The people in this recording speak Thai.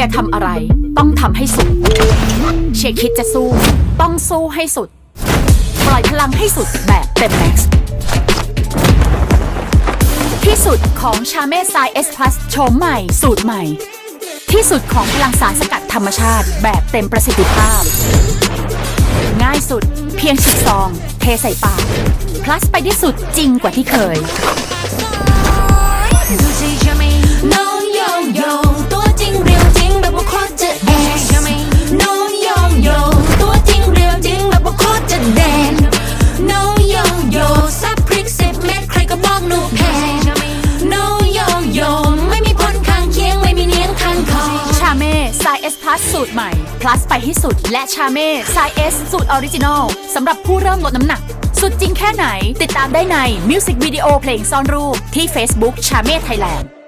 ชียร์ทำอะไร ต้องทำให้สุด เชียร์คิดจะสู้ ต้องสู้ให้สุด ปล่อยพลังให้สุดแบบเต็มแม็กซ์ที่สุดของชาเม่ไซเอสพลัสโฉมใหม่ สูตรใหม่ ที่สุดของพลังสารสกัดธรรมชาติแบบเต็มประสิทธิภาพ ง่ายสุด เพียงฉีกซอง เทใส่ปากพลัสไปที่สุดจริงกว่าที่เคย ชาเม่ไซเอสพลัสสูตรใหม่พลัสไปให้สุด และชาเม่ไซเอสสูตรออริจินอลสำหรับผู้เริ่มลดน้ำหนัก สุดจริงแค่ไหน ติดตามได้ในมิวสิกวิดีโอเพลงซ่อนรูปที่ Facebook ชาเม่ไทยแลนด์